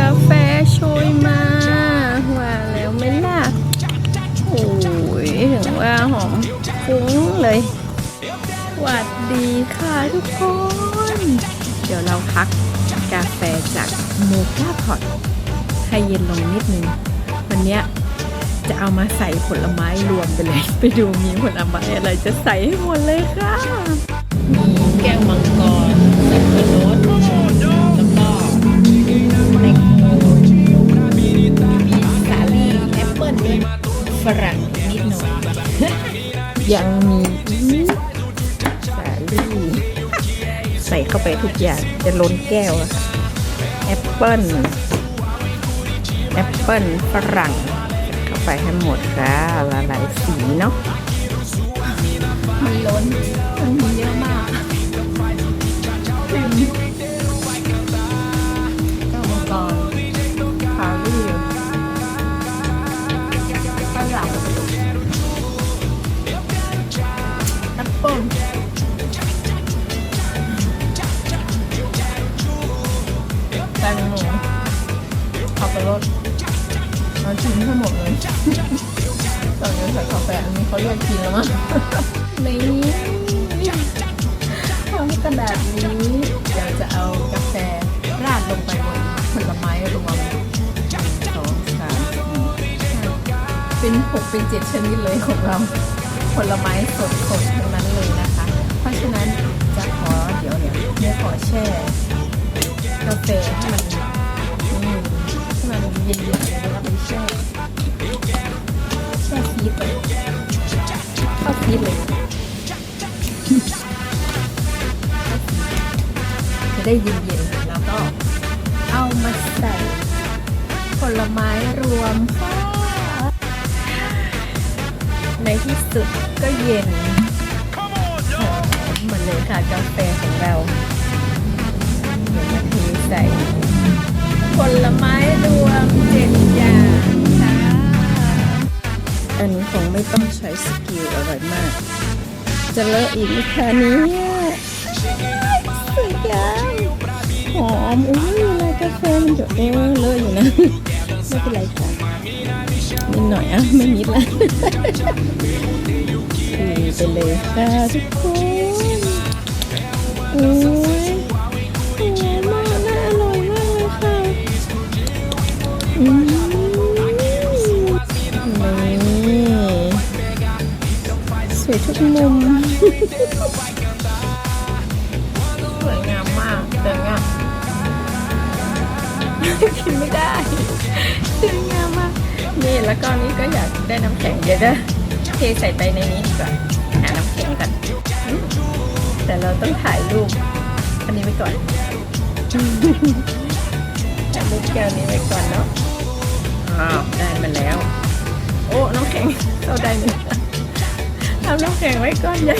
กาแฟโชยมาว่าแล้วไหม่ล่ะโอ้ยถึงว่าหอมฟุ้งเลยหวัดดีค่ะทุกคน เดี๋ยวเราพักกาแฟจากโมกาพอตให้เย็นลงนิดนึง วันเนี้ยจะเอามาใส่ผลไม้รวมไปเลย ไปดูมีผลไม้อะไรจะใส่ให้หมดเลยค่ะ มีแก้วมัง ยังมีอีกสาลี่ใส่เข้าไปทุกอย่างจะล้นแก้วแอปเปิ้ลแอปเปิ้ลฝรั่ง เข้าไปให้หมดค่ะละลายสีเนาะมันล้นมัน ขับไปรถเอาชิมให้หมดเลยตอนนี้ใส่กาแฟอันนี้เขาเรียกกินแล้วมั้งนี่ทำกระดาษนี้เดี๋ยวจะเอากาแฟราดลงไปบนผลไม้รวมหนึ่งสองสามเป็นหกเป็นเจ็ดชนิดเลยของเรา ผลไม้สดสดๆทั้งนั้นเลยนะคะ เพราะฉะนั้นจะขอเดี๋ยวเนี่ยเมื่อขอแช่กาแฟให้มัน ย็นๆแล้วก็ไปแช่แช่ฟีดเยเข้าฟีดเลยจะได้เย็นๆแล้วก็เอามาใส่ผลไม้รวมค่ะในที่สุดก็เย็นหอมเหมือนเลยค่ะกาแฟของเราเดี๋ยวมาเทใส่ ลไม้รวมเจ็ดอย่างค่ะ อันนี้คงไม่ต้องใช้สกิลอร่อยมาก จะเลอะอีกไหมคะนี่ยสวยจังหอมอุ้ยอะไรกาแฟมันจะเออเลอะอยู่นะ ไม่เป็นไรค่ะนิดหน่อยอะไม่นิดละดีไปเลยค่ะทุกคน สวยทุกมุม สวยงามมากแต่งามกินไม่ได้สวยงามมากนี่แล้วก็นี่ก็อยากได้น้ำแข็งเดี๋ยวนะเทใส่ไปในนี้ดีกว่าหาน้ำแข็งกันอืมแต่เราต้องถ่ายรูปอันนี้ไว้ก่อนถ่ายรูปแก้วนี้ไว้ก่อนเนาะอ้าวได้มาแล้ว โอ้น้ำแข็งเข้าได้หนึ่ง ทำน้ำแข็งไว้ก้อนใหญ่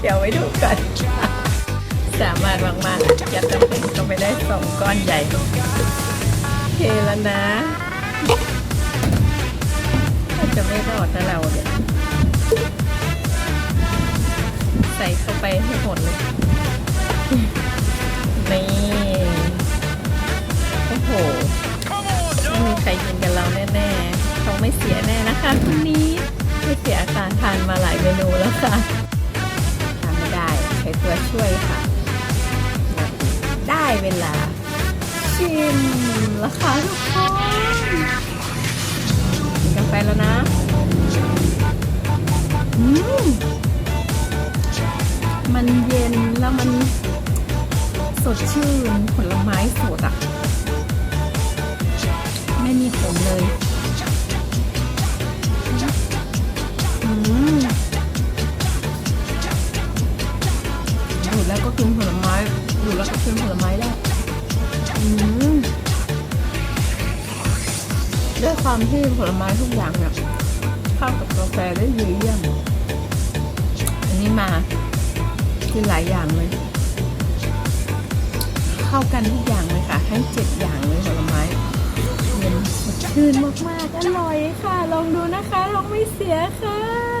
เดี๋ยวไว้ดูกันสามารถมากๆยัดน้ำแข็งเข้าไปได้สองก้อนใหญ่เคแล้วนะจะไม่รอดนะเราเนี่ยใส่เข้าไปให้หมดเลยนี่โอ้โหไม่มีใครกินกับเราแน่ๆเขาไม่เสียแน่นะคะคนนี้ ไม่เสียอาการทานมาหลายเมนูแล้วค่ะทานไม่ได้ใช้ตัวช่วยค่ะ ได้เวลา ชิมแล้วค่ะทุกคนกินกาแฟแล้วนะอืมมันเย็นแล้วมันสดชื่นผลไม้สดอะ ไม่มีขมเลย แล้วก็กินผลไม้ดูดแล้วก็กินผลไม้ได้อืมด้วยความที่ผลไม้ทุกอย่างเนี่ยเข้ากับกาแฟได้ดีเยี่ยม อันนี้มาคือหลายอย่างเลย เข้ากันทุกอย่างเลยค่ะให้งเจ็ดอย่างเลยผลไม้เย็นสดชื่นมากๆ อร่อยค่ะ ลองดูนะคะ ลองไม่เสียค่ะ